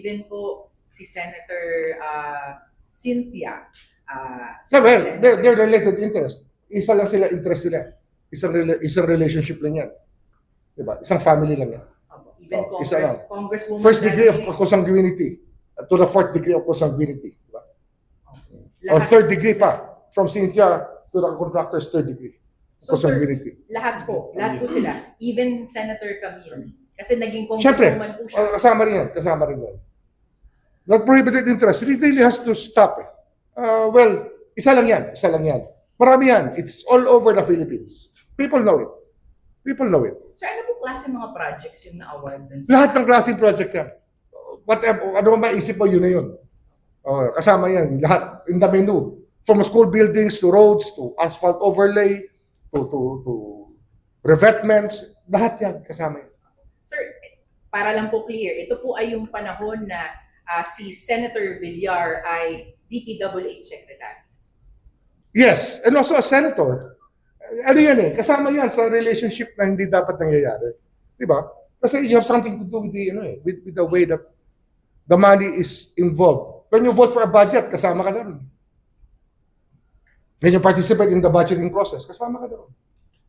Even po si Senator ah, Cynthia. ah, So, well, Senator- they're, they're related interest. Isa lang sila interest nila. Isang, rela- isang relationship lang yan. Diba? Isang family lang yan. Even Oh, isa Congress, lang. Congresswoman. First degree of consanguinity uh, to the fourth degree of consanguinity. Diba? Or Lahat- third degree pa. From Cynthia to the contractor's third degree. So, sir, Consanguinity. lahat po, lahat po sila. Even Senator Camille. Kasi naging Siyempre, congresswoman po siya. uh, kasama rin yan. Kasama rin yan. That prohibited interest it really has to stop. Eh. Uh, well, isa lang yan. Isa lang yan. Marami yan. It's all over the Philippines. People know it. People know it. Sir, ano po klase mga projects yung na-award sa... Lahat ng klaseng project yan. Whatever, ano maisip mo, yun na yun. Oh, kasama yan. Lahat. In the menu. From school buildings to roads to asphalt overlay to to to revetments. Lahat yan kasama yan. Sir, para lang po clear, ito po ay yung panahon na ah, si Senator Villar ay DPWH Secretary. Yes, and also a senator. Ano yan eh, kasama yan sa relationship na hindi dapat nangyayari. Di ba? Kasi you have something to do with the, ano eh, with, with the way that the money is involved. When you vote for a budget, kasama ka na rin. When you participate in the budgeting process, kasama ka na rin.